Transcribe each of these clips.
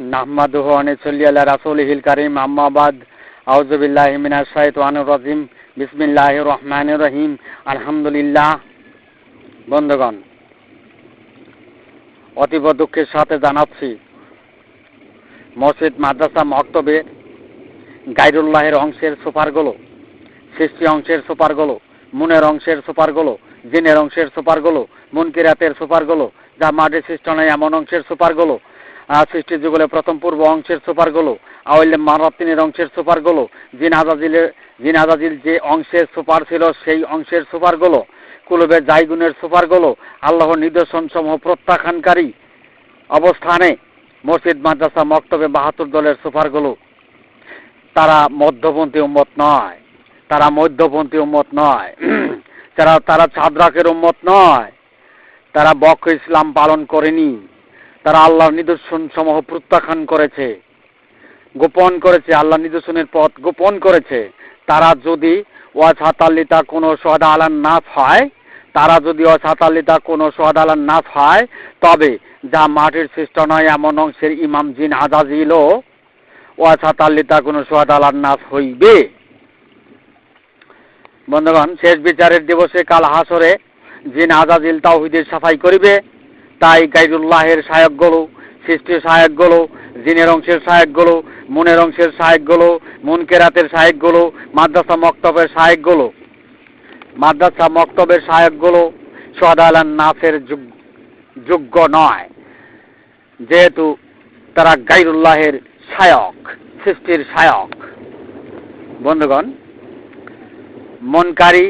নাহমাদুহু আনিসল্লি আলা রাসূলিহিল কারীম। আম্মা বাদ আউযু বিল্লাহি মিনাশ রাজিম। বিসমিল্লাহির রহমানির রহিম। আলহামদুলিল্লাহ। অতীব দুঃখের সাথে জানাচ্ছি, মসজিদ, মাদ্রাসা, মক্তবে গাইরুল্লাহের অংশের সুপারগুলো, সৃষ্টি অংশের সুপারগুলো, মুনের অংশের সুপারগুলো, জিনের অংশের সুপারগুলো, মুনকিরাতের সুপারগুলো যা মাটির সৃষ্ট নয় এমন অংশের সুপারগুলো সৃষ্টি যুগলে প্রথম পূর্ব অংশের সুপারগুলো আওয়াইলে মারাত্তিনের অংশের সুপারগুলো জিন আজাজিলের জিন আজাজিল যে অংশের সুপার ছিল সেই অংশের সুপারগুলো কুলুবের জাইগুনের সুপারগুলো আল্লাহর নিদর্শন সমূহ প্রত্যাখ্যানকারী অবস্থানে মসজিদ, মাদ্রাসা, মক্তবে বাহাত্তর দলের সুপারগুলো তারা মধ্যপন্থী উম্মত নয়। তারা মধ্যপন্থী উম্মত নয়। তারা তারা ছাদ্রাকের উম্মত নয়। তারা বক্ষ ইসলাম পালন করেনি। তারা আল্লাহর নিদর্শন সমূহ প্রত্যাখ্যান করেছে, গোপন করেছে আল্লাহ নিদর্শনের পথ গোপন করেছে। তারা যদি অছাতাল্লিতা কোনো সোহাদা আলান না হয়, তারা যদি অছাতাল্লিতা কোনো সোহাদা আলান না হয়, তবে যা মাটির সৃষ্ট নয়, এমন অংশের ইমাম জিন আজাজিলও অছাতাল্লিতা কোনো সোহাদা আলান নাস হইবে। বন্ধুগণ, শেষ বিচারের দিবসে কাল হাসরে জিন আজাজিল তাওহিদের সাফাই করিবে। তাই গাইদুল্লাহের সায়কগুলো সৃষ্টির সায়কগুলো জিনের অংশের সায়কগুলো মনের অংশের সায়কগুলো মুনকেরাতের সায়কগুলো মাদ্রাসা মক্তবের সায়কগুলো মাদ্রাসা মক্তবের সায়কগুলো সোহাদালান নাসের যোগ্য নয়। যেহেতু তারা গাইরুল্লাহের সায়ক সৃষ্টির সায়ক বন্ধুগণ, মনকারী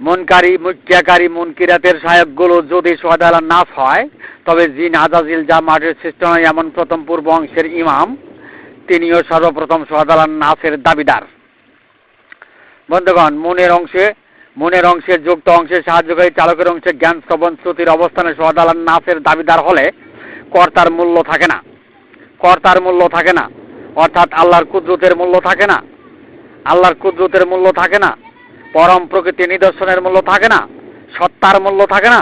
মনকারী মুখ্যাকারী মুনকিরাতের সাহেবগুলো যদি সোহাদালা নাফ হয়, তবে জিন আজাজিল যা মাঠের সৃষ্ট নয়, এমন প্রথম পূর্ব অংশের ইমাম, তিনিও সর্বপ্রথম সোহাদালান নাফের দাবিদার। বন্ধুগণ, মনের অংশে মনের অংশে যুক্ত অংশে সাহায্যকারী চালকের অংশে জ্ঞান শ্রবণ শ্রুতির অবস্থানে সোহাদালান নাফের দাবিদার হলে কর্তার মূল্য থাকে না। কর্তার মূল্য থাকে না। অর্থাৎ আল্লাহর কুদরতের মূল্য থাকে না। আল্লাহর কুদরতের মূল্য থাকে না। পরম প্রকৃতি নিদর্শনের মূল্য থাকে না, সত্তার মূল্য থাকে না।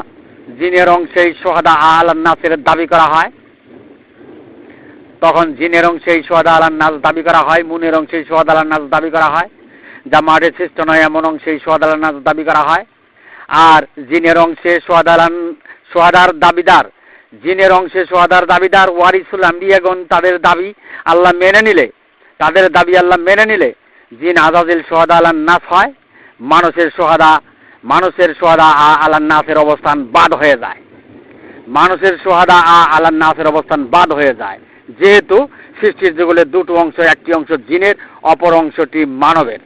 জিনের অংশেই সোহাদা আল নাসের দাবি করা হয়। তখন জিনের অংশেই সোহাদা আল নাস দাবি করা হয়, মুনের অংশেই সোহাদা আল নাস দাবি করা হয়। যা মাঠে সৃষ্ট নয়, এমন অংশেই সোহাদা আল নাস দাবি করা হয়। আর জিনের অংশে সোহাদা সোহাদার দাবিদার, জিনের অংশে সোহাদার দাবিদার ওয়ারিসুল আম্বিয়াগন তাদের দাবি আল্লাহ মেনে নিলে। তাদের দাবি আল্লাহ মেনে নিলে। জিন আজাজিল সোহাদা আল্লাহ নাস হয়। মানুষের সোহাদা মানুষের সোহাদা আ আলান নাসের অবস্থান বাদ হয়ে যায়। মানুষের সোহাদা আ আলান নাসের অবস্থান বাদ হয়ে যায়। যেহেতু সৃষ্টির যুগলের দুটো অংশ, একটি অংশ জিনের, অপর অংশটি মানবের।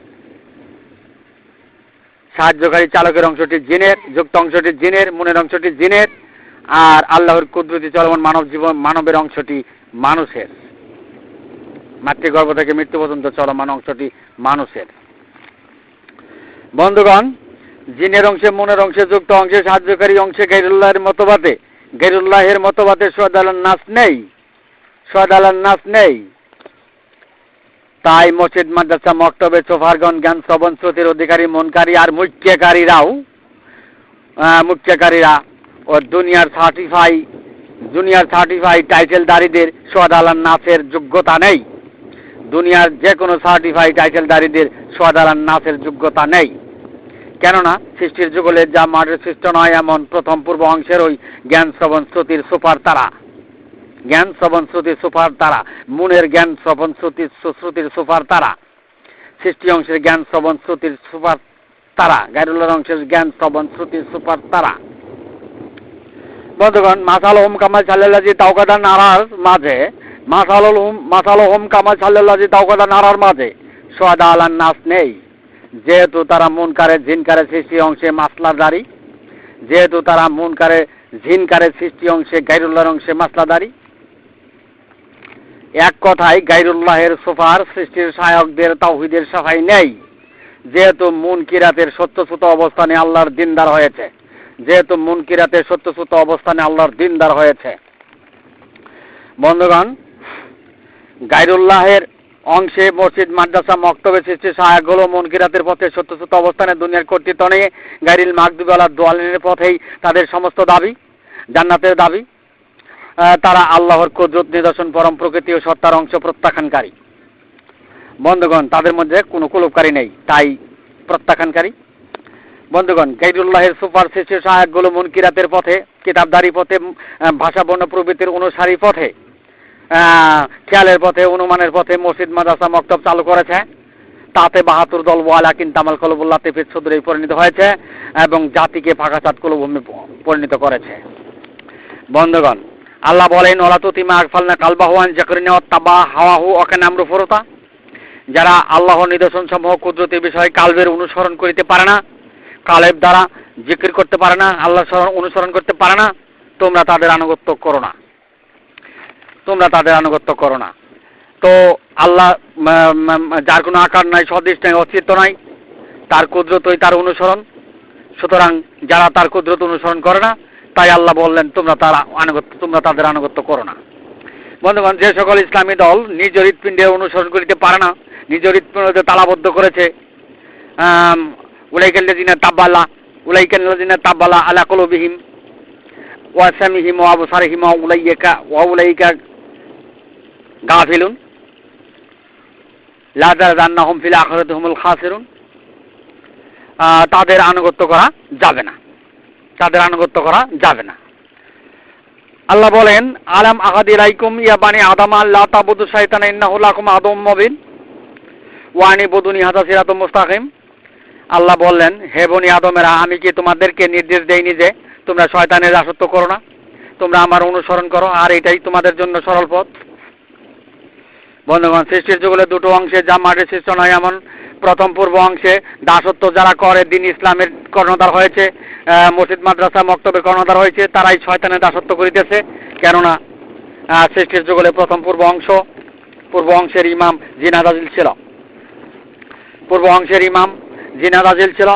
সাহায্যকারী চালকের অংশটি জিনের, যুক্ত অংশটি জিনের, মনের অংশটি জিনের, আর আল্লাহর কুদরতি চলমান মানব জীবন মানবের অংশটি মানুষের। মাতৃগর্ভ থেকে মৃত্যু পর্যন্ত চলমান অংশটি মানুষের। বন্ধুগণ, জিনের অংশে, মনের অংশে, যুক্ত অংশে, সাহায্যকারী অংশে গেরুল্লাহের মতবাদে গেরুল্লাহের মতবাদে সোয়াদালান নাচ নেই সোয়াদালান নাচ নেই। তাই মসজিদ, মাদ্রাসা, মক্তবে, সোফারগণ, জ্ঞান শ্রবণ, শ্রুতির অধিকারী, মনকারী আর মুখ্যকারীরাও মুখ্যকারীরা ও দুনিয়ার সার্টিফাই জুনিয়র সার্টিফাই টাইটেলদারীদের সোয়াদালান নাচের যোগ্যতা নেই। দুনিয়ার যে কোনো সার্টিফাই টাইটেল টাইটেলদারীদের সোয়াদালান নাচের যোগ্যতা নেই। কেননা, সৃষ্টির যুগলে যা মাঠের সৃষ্ট নয়, এমন প্রথম পূর্ব অংশের ওই জ্ঞান শ্রবণ শ্রুতির সুপার তারা। জ্ঞান শ্রবণ শ্রুতির সুপার তারা, মুনের জ্ঞান শ্রবণ শ্রুতির শ্রুতির সুপার তারা। সৃষ্টি অংশের জ্ঞান শ্রবণ শ্রুতির সুপার তারা গাইরুল্লার অংশের জ্ঞান শ্রবণ শ্রুতির সুপার তারা। বন্ধুগণ, মাসাল হোম কামাল চাল্লাজি তাওকাদা নারার মাঝে, মাসাল হোম মাসাল হোম কামাল চাল্লাজি তাওকাদা নারার মাঝে সোয়াদা নাচ নেই। যেহেতু তারা মুনকারে ঝিনকারে সৃষ্টি অংশে মাসলাদারি যেহেতু তারা মুনকারে ঝিনকারে সৃষ্টি অংশে গাইরুল্লাহর অংশে মাসলাদারি এক কথায় গাইরুল্লাহের সোফার সৃষ্টির সহায়কদের তাওহিদের সাফাই নেই। যেহেতু মুন কিরাতের সত্যসূত অবস্থানে আল্লাহর দিনদার হয়েছে, যেহেতু মুন কিরাতের সত্যসূত অবস্থানে আল্লাহর দিনদার হয়েছে। বন্ধুগণ, গাইরুল্লাহের অংশে মসজিদ, মাদ্রাসা, মক্তবে সৃষ্টি সহায়কগুলো মনকিরাতের পথে সত্য সত্য অবস্থানে দুনিয়ার কর্তৃত্ব নিয়ে গাইরিল মাকদুবালা দোয়ালিনের পথেই তাদের সমস্ত দাবি, জান্নাতের দাবি তারা আল্লাহর কুদরত নিদর্শন, পরম প্রকৃতি ও সত্তার অংশ প্রত্যাখ্যানকারী। বন্ধুগণ, তাদের মধ্যে কোনো কুলুপকারী নেই, তাই প্রত্যাখ্যানকারী। বন্ধুগণ গাইডুল্লাহের সুপার শেষের সহায়কগুলো মুনকিরাতের পথে কিতাবদারি পথে ভাষা বর্ণ প্রবৃত্তির অনুসারী পথে খেয়ালের পথে, অনুমানের পথে মসজিদ, মাদ্রাসা, মক্তব চালু করেছে। তাতে বাহাত্তর দল ওয়ালা কিন্তামাল কলবুল্লাহ তেফির সুদরে পরিণত হয়েছে এবং জাতিকে ফাঁকাচাত কুলভূমি পরিণত করেছে। বন্ধুগণ, আল্লাহ বলেন ওলা তুতিমা আকফালনা কালবাহওয়ান জাকরিনে তাবা হাওয়াহু অকেন আমরু ফরতা। যারা আল্লাহর নিদর্শন সমূহ কুদরতি বিষয়ে কালবের অনুসরণ করিতে পারে না, কালেব দ্বারা জিকির করতে পারে না আল্লাহ অনুসরণ করতে পারে না, তোমরা তাদের আনুগত্য করো না। তোমরা তাদের আনুগত্য করো না। তো আল্লাহ যার কোনো আকার নাই, সদৃশ নাই, অস্তিত্ব নাই, তার কুদরতই তার অনুসরণ। সুতরাং যারা তার কুদরত অনুসরণ করে না, তাই আল্লাহ বললেন, তোমরা তার আনুগত্য, তোমরা তাদের আনুগত্য করো না। বন্ধুগণ, যে সকল ইসলামী দল নিজ হৃৎপিণ্ডের অনুসরণ করিতে পারে না, নিজ হৃৎপিণ্ডকে তালাবদ্ধ করেছে উলাইকাল্লাদিনা তাব্বালা উলাইকাল্লাদিনা তাব্বালা আলা কলবিহিম ওয়াসামিহিম ওয়া আবসারিহিম, ওয়া উলাইকা ওয়া উলাইকা গাফিলুন। লা তাজান্নাহুম ফিল আখিরাতি হুমুল খাসিরুন তাদের আনুগত্য করা যাবে না। তাদের আনুগত্য করা যাবে না। আল্লাহ বলেন, আলাম আহাদিলাইকুম ইয়া বানি আদাম আল্লাহ তাবুদু শাইতান ইন্নাহু লাকুম আদম মুবিন। ওয়ানি বদুনি হাদা সিরাতুম মুস্তাকিম। আল্লাহ বললেন, হে বনি আদমেরা, আমি কি তোমাদেরকে নির্দেশ দেইনি যে তোমরা শয়তানের দাসত্ব করো না? তোমরা আমার অনুসরণ করো, আর এটাই তোমাদের জন্য সরল পথ। বন্ধুগণ, সৃষ্টির যুগলে দুটো অংশে যা মাটির সৃষ্ট নয় এমন। প্রথম পূর্ব অংশে দাসত্ব যারা করে, দিন ইসলামের কর্ণধার হয়েছে মসজিদ, মাদ্রাসা, মক্তবের কর্ণধার হয়েছে, তারাই শয়তানের দাসত্ব করিতেছে। কেননা সৃষ্টির যুগলে প্রথম পূর্ব অংশ, পূর্ব অংশের ইমাম জিনাদাজিল ছিল। পূর্ব অংশের ইমাম জিনাদাজিল ছিল।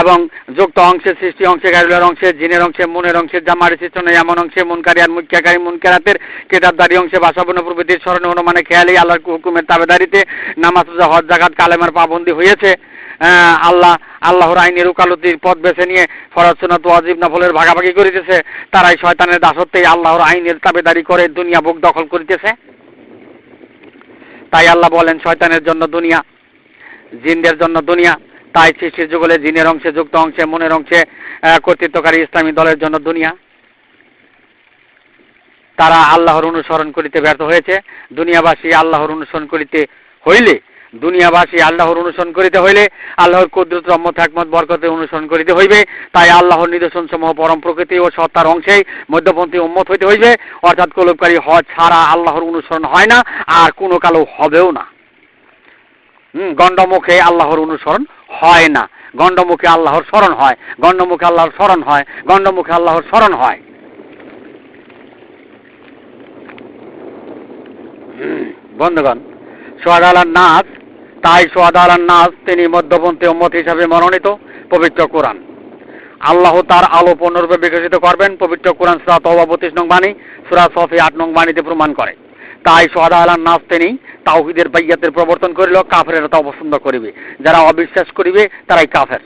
এবং যুক্ত অংশে সৃষ্টি অংশে গাইলের অংশে, জিনের অংশে, মনের অংশে, জামারি সৃষ্ট নয় এমন অংশে, মুনকারি আর মুখ্যাকারী মুনকারাতের কেতাবদারি অংশে ভাষাপূর্ণ প্রভৃতির স্মরণে অনুমানে খেয়ালি, আল্লাহর হুকুমের তাবেদারিতে নামাজ হজ জাকাত, কালেমার পাবন্দি হয়েছে আল্লাহ, আল্লাহর আইনের উকালতির পথ বেছে নিয়ে ফরজ, সুন্নাত, ওয়াজিব, নফলের ভাগাভাগি করিতেছে। তারাই শয়তানের দাসত্বেই আল্লাহর আইনের তাবেদারি করে, দুনিয়া বুক দখল করিতেছে। তাই আল্লাহ বলেন, শয়তানের জন্য দুনিয়া, জিনদের জন্য দুনিয়া তাই সৃষ্টির যুগলে জিনের অংশে, যুক্ত অংশে, মনের অংশে কর্তৃত্বকারী ইসলামী দলের জন্য দুনিয়া। তারা আল্লাহর অনুসরণ করিতে ব্যর্থ হয়েছে। দুনিয়াবাসী আল্লাহর অনুসরণ করিতে হইলে, দুনিয়াবাসী আল্লাহর অনুসরণ করিতে হইলে, আল্লাহর কুদরত, রহমত একমত বরকতে অনুসরণ করিতে হইবে। তাই আল্লাহর নিদর্শন সমূহ পরম প্রকৃতি ও সত্তার অংশেই মধ্যপন্থী উম্মত হইতে হইবে। অর্থাৎ কলবকারী হ ছাড়া আল্লাহর অনুসরণ হয় না, আর কোনো কালো হবেও না। গণ্ডমুখে আল্লাহর অনুসরণ হয় না। গণ্ডমুখে আল্লাহর স্মরণ হয়। গণ্ডমুখে আল্লাহর স্মরণ হয়। গণ্ডমুখে আল্লাহর স্মরণ হয়। বন্ধুগণ সোহাদ আলার নাচ তাই সোহাদ আলার নাচ তিনি মধ্যপন্থী উম্মত হিসাবে মনোনীত পবিত্র কোরআন। আল্লাহ তার আলো পূর্ণরূপে বিকশিত করবেন। পবিত্র কোরআন সুরা তওবা বত্রিশ নং বাণী, সুরা সফি আট নং বাণীতে প্রমাণ করে। তাই সোহাদা আলার নাচ তিনি তাওহিদের বাইয়াতের প্রবর্তন করিল কাফের তা অপছন্দ করিবে। যারা অবিশ্বাস করিবে, তারাই কাফের।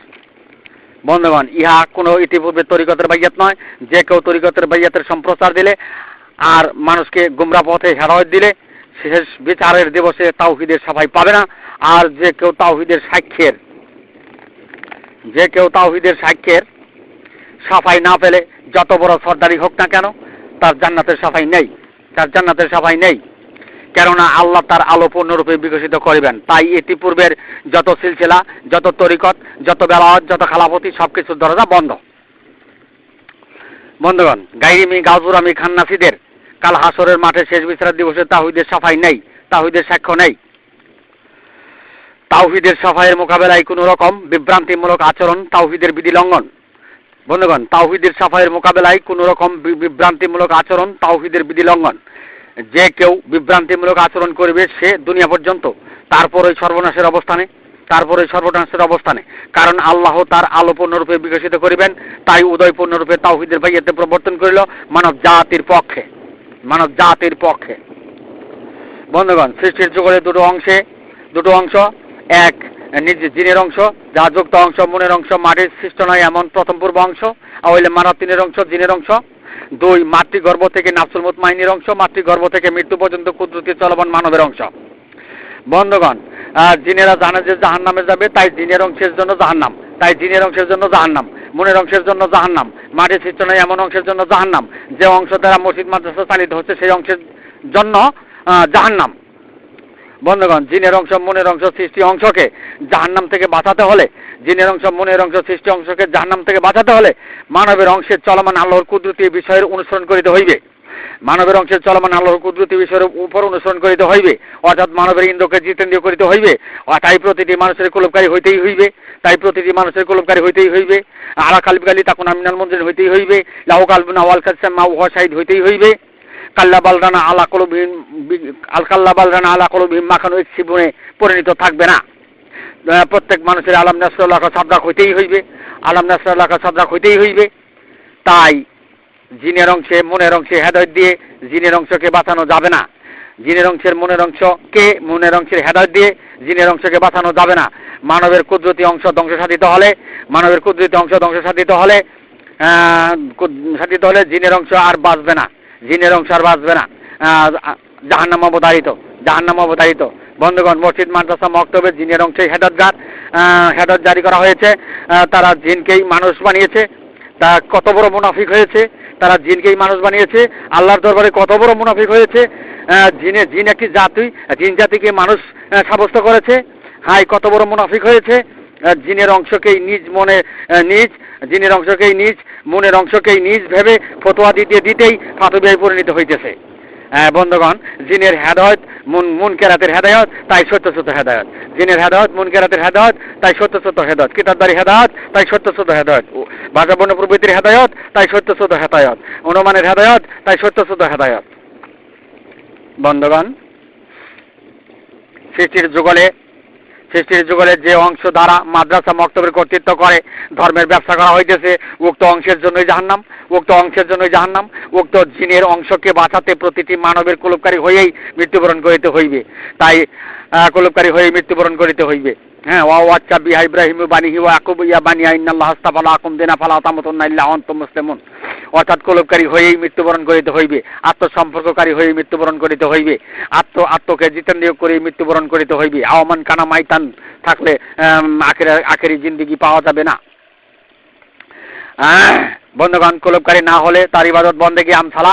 বন্ধুগণ, ইহা কোনো ইতিপূর্বে তরিকতের বাইয়াত নয়। যে কেউ তরিকতের বাইয়াতের সম্প্রচার দিলে আর মানুষকে গুমরা পথে হেরায় দিলে, শেষ বিচারের দিবসে তাওহিদের সাফাই পাবে না। আর যে কেউ তাওহিদের সাক্ষ্যের, যে কেউ তাওহিদের সাক্ষ্যের সাফাই না পেলে, যত বড় সর্দারি হোক না কেন, তার জান্নাতের সাফাই নেই। তার জান্নাতের সাফাই নেই। কেননা আল্লাহ তার আলো পূর্ণরূপে বিকশিত করিবেন। তাই এটি পূর্বের যত সিলসিলা, যত তরিকত, যত বেলাওয়াত, যত খালাপতি সব কিছুর দরজা বন্ধ। বন্ধুগণ, গাইরিমি, গাজুরামি, খান্নাসিদের, কাল হাসরের মাঠে শেষ বিচার দিবসে তাহিদের সাফাই নেই তাহিদের সাক্ষ্য নেই। তাওহিদের সাফাইয়ের মোকাবেলায় কোনো রকম বিভ্রান্তিমূলক আচরণ তাওহিদের বিধি লঙ্ঘন। বন্ধুগণ, তাওহিদের সাফাইয়ের মোকাবেলায় কোনো রকম বিভ্রান্তিমূলক আচরণ তাওহিদের বিধি লঙ্ঘন। যে কেউ বিভ্রান্তিমূলক আচরণ করবে সে দুনিয়া পর্যন্ত। তারপর ওই সর্বনাশের অবস্থানে, তারপরে সর্বনাশের অবস্থানে। কারণ আল্লাহ তার আলো পূর্ণরূপে বিকশিত করিবেন, তাই উদয় পূর্ণরূপে তাওহিদের ভাইয়াতে প্রবর্তন করিল মানব জাতির পক্ষে। মানব জাতির পক্ষে। বন্ধুগণ, সৃষ্টির যুগলে দুটো অংশে, দুটো অংশ, এক নিজ জিনের অংশ, যা যুক্ত অংশ মনের অংশ, মাটির সৃষ্ট নয়, এমন প্রথম পূর্ব অংশ, আর হইলে মানব তিনের অংশ, জিনের অংশ। দুই, মাতৃগর্ভ থেকে নাফসুল মুতমাইনির অংশ, মাতৃগর্ভ থেকে মৃত্যু পর্যন্ত কুদরতি চলমান মানবের অংশ। বন্ধগণ জিনেরা জানে যে জাহান নামে যাবে, তাই জিনের অংশের জন্য জাহান্নাম। তাই জিনের অংশের জন্য জাহান্নাম। মনের অংশের জন্য জাহান্নাম। মাটির সৃষ্টি এমন অংশের জন্য জাহান্নাম। যে অংশ দ্বারা মসজিদ, মাদ্রাসা চালিত হচ্ছে, সেই অংশের জন্য জাহান্নাম। বন্ধুগণ, জিনের অংশ, মনের অংশ, সৃষ্টি অংশকে জাহান্নাম থেকে বাঁচাতে হলে, জিনের অংশ, মনের অংশ, সৃষ্টি অংশকে জাহান্নাম থেকে বাঁচাতে হলে মানবের অংশের চলমান আল্লাহর কুদরতি বিষয়ের অনুসরণ করিতে হইবে। মানবের অংশের চলমান আল্লাহর কুদরতি বিষয়ের উপর অনুসরণ করিতে হইবে। অর্থাৎ মানবের ইন্দ্রকে জিতেন্দ্রীয় করিতে হইবে। আর তাই প্রতিটি মানুষের কলবকারী হইতেই হইবে। তাই প্রতিটি মানুষের কলবকারী হইতেই হইবে। আলা কালবিকালি তখন আমিনাল মন্দির হইতেই হইবে। লাহু কালবিনা ওয়াল কাসেমা উহা শাহিদ হইতেই হইবে। কাল্লা বালরানা আলা কলবিহীন আল কাল্লা বালরানা আলা কলবিহীন মাখানো জীবনে পরিণত থাকবে না। প্রত্যেক মানুষের আলাম নাসরুল্লাহ সাবরাক হইতেই হইবে, আলাম নাসরুল্লাহ সাবরাক হইতেই হইবে। তাই জিনের অংশে, মনের অংশে হেদায়ত দিয়ে জিনের অংশকে বাঁচানো যাবে না। জিনের অংশের মনের অংশকে মনের অংশের হেদায়ত দিয়ে জিনের অংশকে বাঁচানো যাবে না। মানবের কুদরতি অংশ ধ্বংস সাধিত হলে, মানবের কুদরতি অংশ ধ্বংস সাধিত হলে সাধিত হলে জিনের অংশ আর বাঁচবে না। জিনের অংশ আর বাঁচবে না। জাহান্নাম অবতারিত জাহান্নাম অবতারিত। বন্ধুগণ, মসজিদ, মাদ্রাসা মক্তবে জিনের অংশে হেদাতগার হেডত জারি করা হয়েছে। তারা জিনকেই মানুষ বানিয়েছে। তা কত বড় মুনাফিক হয়েছে? তারা জিনকেই মানুষ বানিয়েছে। আল্লাহর দরবারে কত বড় মুনাফিক হয়েছে? জিনে, জিন একটি জাতি, জিন জাতিকে মানুষ সাব্যস্ত করেছে। হাই কত বড় মুনাফিক হয়েছে। জিনের অংশকেই নিজ মনে নিজ জিনের অংশকেই নিজ মনের অংশকেই নিজ ভেবে ফতোয়া দিতে দিতেই ফাতবিয়ায় পরিণত হইতেছে। আহ, বন্ধুগণ জিনের হেদায়ত মুন মুন কেরাতের হেদায়ত তাই সত্য সত্য হেদায়ত। জিনের হেদায়ত মুন কেরাতের হেদায়ত তাই সত্য সত্য হেদায়ত। কিতাবদারি হেদায়ত তাই সত্য সত্য হেদায়ত। ভাষা বর্ণ প্রবৃত্তির হেদায়ত তাই সত্য সত্য হেদায়ত। অনুমানের হেদায়ত তাই সত্য সত্য হেদায়ত। বন্ধুগণ সৃষ্টির যুগলে সৃষ্টির যুগলে যে অংশ দ্বারা মাদ্রাসা মক্তবের কর্তৃত্ব করে, ধর্মের ব্যবসা করা হইতেছে, উক্ত অংশের জন্যই জাহান্নাম, উক্ত অংশের জন্যই জাহান্নাম, উক্ত জিনের অংশকে বাঁচাতে প্রতিটি মানবের কুলুপকারী হয়েই মৃত্যুবরণ করিতে হইবে। তাই কুলুপকারী হয়ে মৃত্যুবরণ করিতে হইবে। হ্যাঁ ওয়া ওয়াচ্চা বিহা ইব্রাহিম বানিহি বানিয়া ইন্নাল্লাহ আস্তাফালা আকুম দিনা ফালা তামতুন্না ইল্লা আনতুম মুসলিমুন। অর্থাৎ কলবকারী হয়েই মৃত্যুবরণ করিতে হইবে, আত্মসম্পর্ককারী হয়ে মৃত্যুবরণ করিতে হইবে, আত্ম আত্মকে জিতেন্দ্রিয় করে মৃত্যুবরণ করিতে হইবে। আওয়ামান কানা মাইতান থাকলে আখের, আখেরি জিন্দিগি পাওয়া যাবে না। বন্ধুগণ, কলবকারী না হলে তার ইবাদত বন্দেগি আমসালা।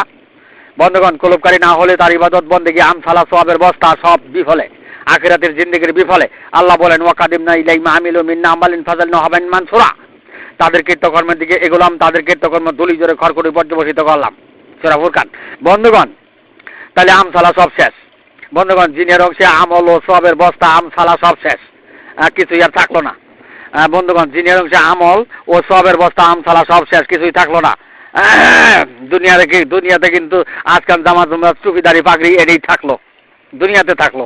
বন্ধুগণ, কলবকারী না হলে তার ইবাদত বন্দেগি আমসালা সবের বস্তা সব বিফলে। আখিরাতের জিন্দিগির বিফলে। আল্লাহ বলেন, ওয়াকাদিমনা ইলাইমা আমিলু মিন্না আমালিন ফাজাল না হবেন মানসুরা। তাদের কীর্তকর্মের দিকে এগোলাম, তাদের কীর্তকর্ম দুলি জোরে খড়খড়ি পর্যবসিত করলাম। সেরা ফুরকান। বন্ধুগণ, তাহলে আমসালা সব শেষ। বন্ধুগণ, জিনের অংশে আমল ও সবের বস্তা আমসালা সব শেষ। কিছুই আর থাকল না। বন্ধুগণ, জিনের অংশে আমল ও সবের বস্তা আমসালা সব শেষ, কিছুই থাকল না। দুনিয়াতে কি দুনিয়াতে কিন্তু আজকাল জামা জমা টুপিদারি পাগড়ি, এটাই থাকল। দুনিয়াতে থাকল।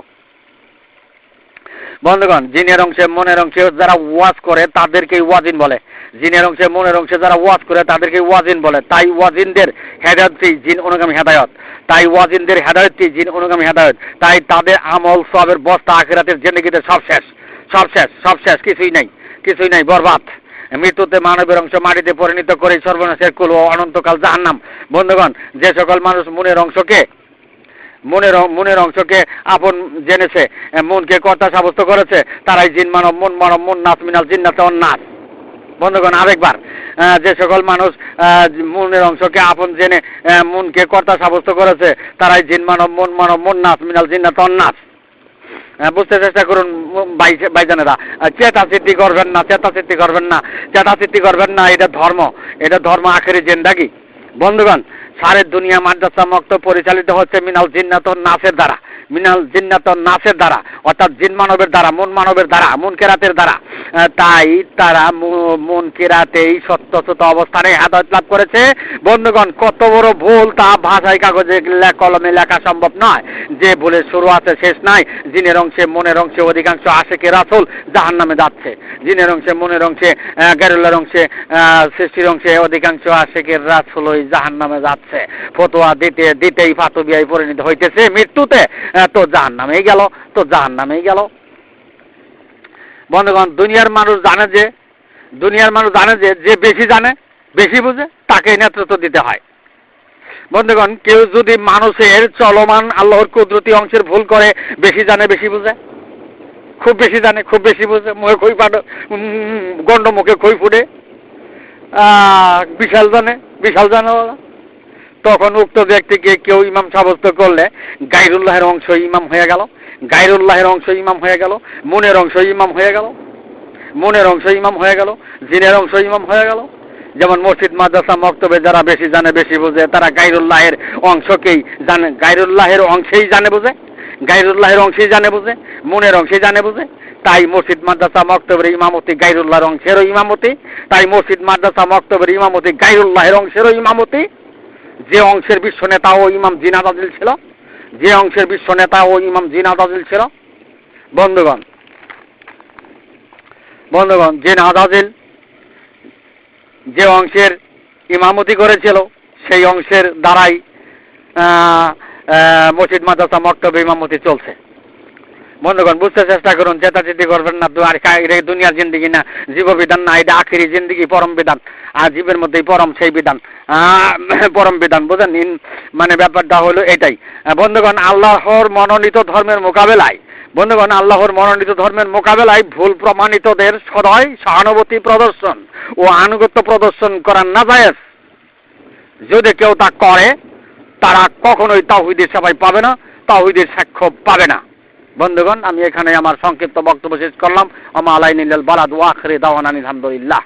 বন্ধুগণ, জিনের অংশে, মনের অংশে যারা ওয়াজ করে, তাদেরকেই ওয়াজিন বলে। জিনের অংশে, মনের অংশে যারা ওয়াজ করে তাদেরকে ওয়াজিন বলে। তাই ওয়াজিনদের হেদায়তই জিন অনুগামী হেদায়ত। তাই ওয়াজিনদের হেদায়তই জিন অনুগামী হেদায়ত। তাই তাদের আমল, সবের বস্তা আখিরাতের জেন্দিগিতে সব শেষ। সব শেষ সব শেষ, কিছুই নাই কিছুই নাই, বরবাদ। মৃত্যুতে মানবের অংশ মাটিতে পরিণত করে সর্বনাশের কুল ও অনন্তকাল জাহান্নাম। বন্ধুগণ, যে সকল মানুষ মনের অংশকে মনের মনের অংশকে আপন জেনেছে মনকে কর্তা সাব্যস্ত করেছে, তারাই জিন মানব, মন মানব, মন নাচ মিনাল জিন্নাত নাচ বন্ধুগণ, আরেকবার যে সকল মানুষ মনের অংশকে আপন জেনে মনকে কর্তা সাব্যস্ত করেছে, তারাই জিন মানব, মন মানব, মন নাচ মিনাল জিন্নাত নাচ বুঝতে চেষ্টা করুন ভাইজানেরা চেতা চিত্তি করবেন না, চেতা চিত্তি করবেন না, চেতা চিত্তি করবেন না, এটা ধর্ম এটা ধর্ম আখেরি জেন্দাগি বন্ধুগণ সারে দুনিয়া মাদ্রাসা মক্ত পরিচালিত হচ্ছে মিনাল জিন্নাত নাসের দ্বারা। মিনাল জিন্নাত নাচের দ্বারা অর্থাৎ জিন মানবের দ্বারা মন মানবের দ্বারা মন কেরাতের দ্বারা। তাই তারা মন কেরাতেই সত্য সত্য অবস্থানে হেদায়ত লাভ করেছে। বন্ধুগণ কত বড় ভুল তা ভাষায় কাগজে কলমে লেখা সম্ভব নয়। যে ভুলের শুরু আছে শেষ নাই। জিনের অংশে মনের অংশে অধিকাংশ আশেকে রাসুল জাহান নামে যাচ্ছে। জিনের অংশে মনের অংশে আহ, অংশে সৃষ্টির অংশে অধিকাংশ আশেকের রাসুল ওই জাহান নামে যাচ্ছে। ফতোয়া দিতে দিতেই ফাতবিয়ায় পরিণত হইতেছে। মৃত্যুতে তো জাহান নামেই গেল, তো জাহান নামেই গেল। বন্ধুগণ, দুনিয়ার মানুষ জানে যে, দুনিয়ার মানুষ জানে যে যে বেশি জানে, বেশি বুঝে তাকে নেতৃত্ব দিতে হয়। বন্ধুগণ, কেউ যদি মানুষের চলমান আল্লাহর কুদরতি অংশের ভুল করে, বেশি জানে, বেশি বুঝে। খুব বেশি জানে, খুব বেশি বুঝে, মুখে খই পাট গন্ড মুখে খই ফুটে। বিশাল জানে বিশাল জানে। তখন উক্ত ব্যক্তিকে কেউ ইমাম সাব্যস্ত করলে গাইরুল্লাহের অংশ ইমাম হয়ে গেল, গাইরুল্লাহের অংশ ইমাম হয়ে গেল, মনের অংশ ইমাম হয়ে গেল, মনের অংশ ইমাম হয়ে গেল, জিনের অংশ ইমাম হয়ে গেল। যেমন মসজিদ, মাদ্রাসা, মক্তবে যারা বেশি জানে বেশি বোঝে, তারা গাইরুল্লাহের অংশকেই জানে, গাইরুল্লাহের অংশেই জানে বোঝে, গাইরুল্লাহের অংশেই জানে বোঝে, মনের অংশেই জানে বোঝে। তাই মসজিদ, মাদ্রাসা, মক্তবের ইমামতি গাইরুল্লাহর অংশেরও ইমামতি, তাই মসজিদ, মাদ্রাসা, মক্তবের ইমামতি গাইরুল্লাহের অংশেরও ইমামতি। যে অংশের বিশ্ব নেতা ও ইমাম জিনাদ আজিল ছিল, যে অংশের বিশ্ব নেতা ও ইমাম জিনাদ আজিল ছিল। বন্ধুগণ বন্ধুগণ, জিনাদ আদিল যে অংশের ইমামতি করেছিল, সেই অংশের দ্বারাই মসজিদ, মাদ্রাসা, মক্তবে ইমামতি চলছে। বন্ধুগণ, বুঝতে চেষ্টা করুন, চেতাচেতি করবেন না আর দুনিয়ার জিন্দিগি না, জীববিধান না এটা আখিরি জিন্দিগি, পরম বিধান, আর জীবের মধ্যেই পরম সেই বিধান পরম বিধান, বুঝেন মানে ব্যাপারটা হলো এটাই। বন্ধুগণ, আল্লাহর মনোনীত ধর্মের মোকাবেলায়, বন্ধুগণ, আল্লাহর মনোনীত ধর্মের মোকাবেলায় ভুল প্রমাণিতদের সদয় সহানুভূতি প্রদর্শন ও আনুগত্য প্রদর্শন করার না যায় যদি কেউ তা করে, তারা কখনোই তাহিদের সবাই পাবে না তাহিদের সাক্ষ্য পাবে না। বন্ধুগণ আমি এখানে আমার সংক্ষিপ্ত বক্তব্য শেষ করলাম। আমা আলাইনিল বালাদ ওয়াখরে দাওয়ান আলহামদুলিল্লাহ।